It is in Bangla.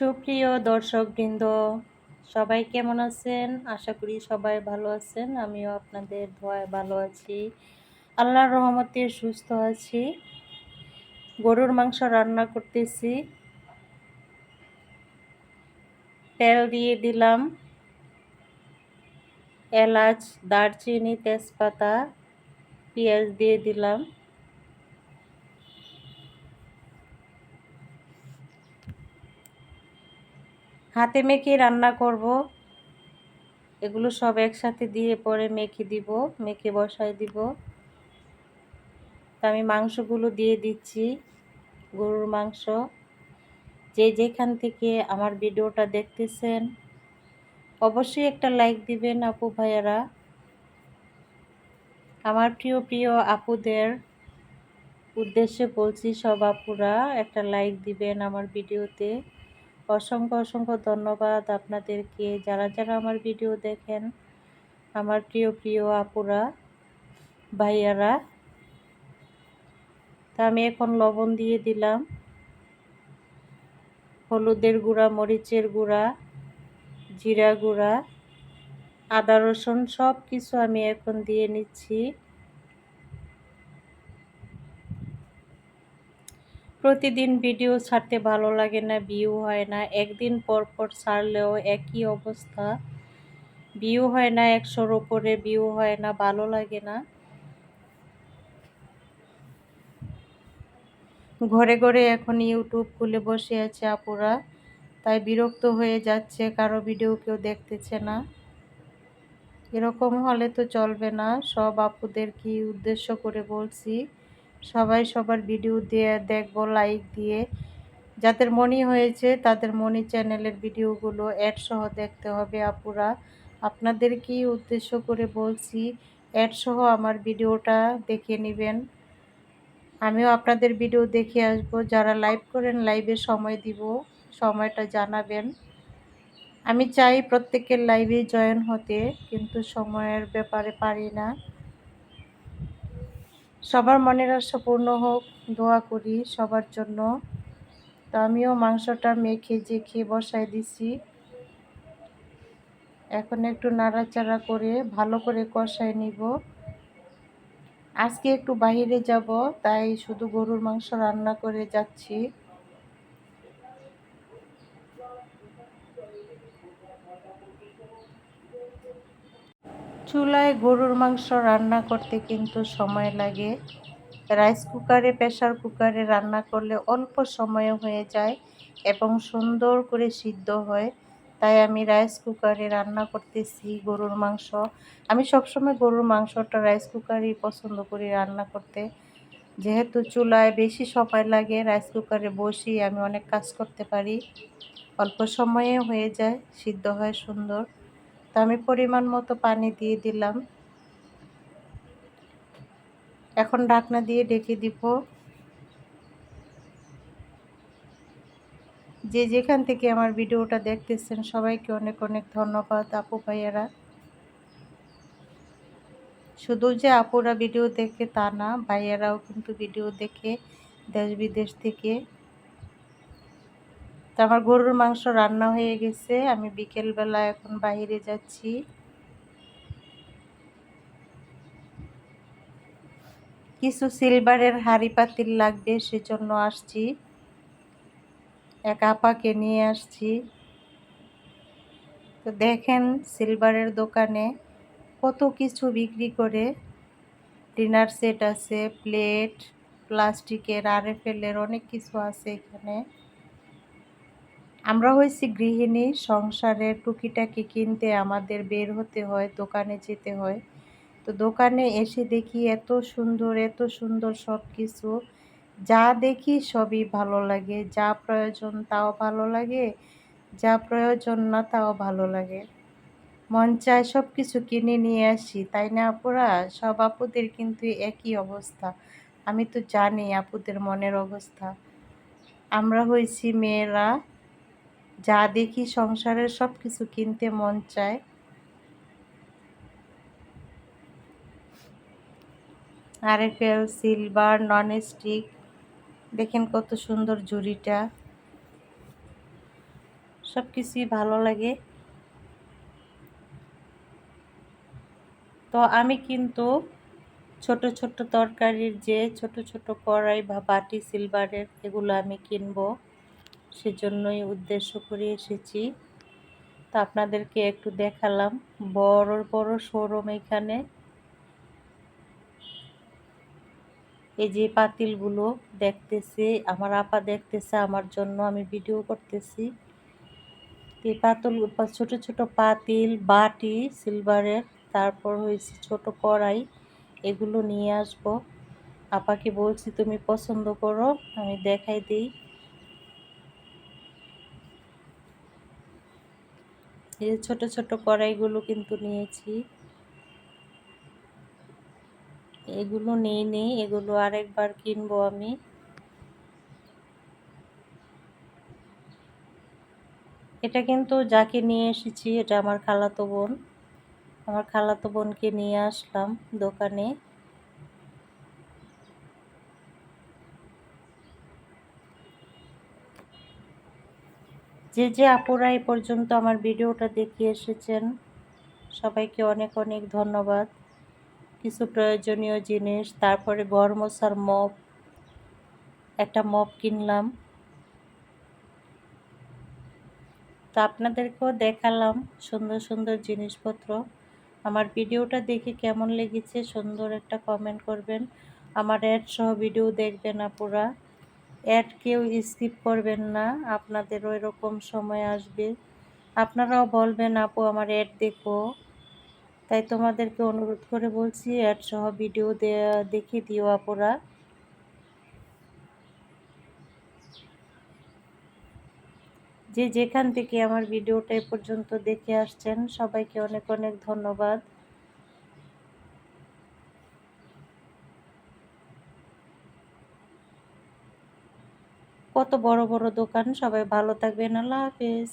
সুপ্রিয় দর্শকবৃন্দ, সবাই কেমন আছেন? আশা করি সবাই ভালো আছেন। আমিও আপনাদের ধোয়ায় ভালো আছি। আল্লাহর রহমতে সুস্থ আছি। গরুর মাংস রান্না করতেছি। তেল দিয়ে দিলাম। এলাচ, দারচিনি, তেজপাতা, পেঁয়াজ দিয়ে দিলাম। হাতে মেখে রান্না করব। এগুলো সব একসাথে দিয়ে পরে মেখে দিব, মেখে বসাই দিব। তা আমি মাংসগুলো দিয়ে দিচ্ছি, গরুর মাংস। যে যেখান থেকে আমার ভিডিওটা দেখতেছেন, অবশ্যই একটা লাইক দিবেন আপু ভাইয়ারা। আমার প্রিয় প্রিয় আপুদের উদ্দেশ্যে বলছি, সব আপুরা একটা লাইক দিবেন আমার ভিডিওতে। অসংখ্য অসংখ্য ধন্যবাদ আপনাদেরকে। যারা যারা আমার ভিডিও দেখেন, আমার প্রিয় প্রিয় আপুরা, ভাইয়ারা, তা আমি এখন লবণ দিয়ে দিলাম। হলুদের গুঁড়া, মরিচের গুঁড়া, জিরা গুঁড়া, আদা রসুন সব কিছু আমি এখন দিয়ে নিচ্ছি। প্রতিদিন ভিডিও ছাড়তে ভালো লাগে না, ভিউ হয় না। একদিন পর পর ছাড়লেও একই অবস্থা। ভিউ হয় না, একশোর ওপরে ভিউ হয় না, ভালো লাগে না। ঘরে ঘরে এখন ইউটিউব খুলে বসে আছে আপুরা, তাই বিরক্ত হয়ে যাচ্ছে, কারও ভিডিও কেউ দেখতেছে না। এরকম হলে তো চলবে না, সব আপুদের কি উদ্দেশ্য করে বলছি। সবাই সবার ভিডিও দিয়ে দেখব লাইক দিয়ে। যাদের মনি হয়েছে তাদের মনি চ্যানেলের ভিডিওগুলো অ্যাড সহ দেখতে হবে আপুরা। আপনাদের কি উদ্দেশ্য করে বলছি অ্যাড সহ আমার ভিডিওটা দেখে নেবেন। আমিও আপনাদের ভিডিও দেখে আসব। যারা লাইভ করেন লাইভে সময় দিব, সময়টা জানাবেন। আমি চাই প্রত্যেকের লাইভে জয়েন হতে, কিন্তু সময়ের ব্যাপারে পারি না। সবার মনের আশা পূর্ণ হোক, দোয়া করি সবার জন্য। তো আমিও মাংসটা মেখে যে খেয়ে বসাই দিছি। এখন একটু নাড়াচাড়া করে ভালো করে কষাই নিব। আজকে একটু বাহিরে যাব, তাই শুধু গরুর মাংস রান্না করে যাচ্ছি। চুলায় গরুর মাংস রান্না করতে কিন্তু সময় লাগে। রাইস কুকারে প্রেশার কুকারে রান্না করলে অল্প সময়ে হয়ে যায় এবং সুন্দর করে সিদ্ধ হয়। তাই আমি রাইস কুকারে রান্না করতেছি গরুর মাংস। আমি সবসময় গরুর মাংসটা রাইস কুকারই পছন্দ করি রান্না করতে। যেহেতু চুলায় বেশি সময় লাগে, রাইস কুকারে বসি আমি অনেক কাজ করতে পারি। অল্প সময়ে হয়ে যায়, সিদ্ধ হয় সুন্দর। তো আমি পরিমাণ মতো পানি দিয়ে দিলাম। এখন ঢাকনা দিয়ে ডেকে দিব। যে যেখান থেকে আমার ভিডিওটা দেখতেছেন, সবাইকে অনেক অনেক ধন্যবাদ আপু ভাইয়ারা। শুধু যে আপুরা ভিডিও দেখে তা না, ভাইয়ারাও কিন্তু ভিডিও দেখে দেশ বিদেশ থেকে আমার গরুর মাংস রান্না হয়ে গেছে। আমি বিকেলবেলা এখন বাইরে যাচ্ছি। কিছু সিলভারের হাড়ি পাতিল লাগবে, সেজন্য আসছি। এক আপাকে নিয়ে আসছি। তো দেখেন সিলভারের দোকানে কত কিছু বিক্রি করে। ডিনার সেট আছে, প্লেট, প্লাস্টিকের আরএফএলের অনেক কিছু আছে এখানে। আমরা হয়েছি গৃহিণী, সংসারের টুকিটাকি কিনতে আমাদের বের হতে হয়, দোকানে যেতে হয়। তো দোকানে এসে দেখি এত সুন্দর এত সুন্দর সব কিছু যা দেখি সবই ভালো লাগে, যা প্রয়োজন তাও ভালো লাগে, যা প্রয়োজন না তাও ভালো লাগে। মন চায় সব কিছু কিনে নিয়ে আসি, তাই না আপুরা? সব আপুদের কিন্তু একই অবস্থা। আমি তো জানি আপুদের মনের অবস্থা। আমরা হয়েছি মেয়েরা যা দেখি সংসারের সব কিছু কিনতে মন চায়। আরএফএল, সিলভার, ননস্টিক, দেখেন কত সুন্দর জুড়িটা। সব কিছুই ভালো লাগে। তো আমি কিন্তু ছোট ছোট তরকারির যে ছোট ছোট কড়াই বা বাটি, সিলভারের, এগুলো আমি কিনবো। সেজন্যই উদ্দেশ্য করে এসেছি। তো আপনাদেরকে একটু দেখালাম। বড় বড় শোরুম এখানে। এই যে পাতিলগুলো দেখতেছে, আমার আপা দেখতেছে, আমার জন্য আমি ভিডিও করতেছি। এই পাতল, ছোট ছোট পাতিল, বাটি, সিলভারের, তারপর হয়েছে ছোট কড়াই, এগুলো নিয়ে আসব। আপাকে বলছি, তুমি পছন্দ করো, আমি দেখাই দিই। এই ছোট ছোট কড়াইগুলো কিন্তু নিয়েছি। এগুলো নিয়ে নিই এগুলো আরেকবার কিনবো আমি। এটা কিন্তু যাকে নিয়ে এসেছি, এটা আমার খালাতো বোন। আমার খালাতো বোনকে নিয়ে আসলাম দোকানে। যে যে আপুরা এই পর্যন্ত আমার ভিডিওটা দেখে এসেছেন, সবাইকে অনেক অনেক ধন্যবাদ। কিছু প্রয়োজনীয় জিনিস, তারপরে ঘর মশার মপ, একটা মপ কিনলাম। তো আপনাদেরকেও দেখালাম সুন্দর সুন্দর জিনিসপত্র। আমার ভিডিওটা দেখে কেমন লেগেছে, সুন্দর একটা কমেন্ট করবেন। আমার অ্যাড সহ ভিডিও দেখবেন আপুরা। অ্যাড কেউ স্কিপ করবেন না, আপনাদের ওই রকম সময় আসবে। আপনারাও বলবেন, আপু, আমার অ্যাড দেখো। তাই তোমাদেরকে অনুরোধ করে বলছি অ্যাড সহ ভিডিও দেখে দিও আপুরা। যে যেখান থেকে আমার ভিডিওটা এ পর্যন্ত দেখে আসছেন, সবাইকে অনেক অনেক ধন্যবাদ। কত বড় বড় দোকান। সবাই ভালো থাকবেন। আল্লাহ হাফেজ।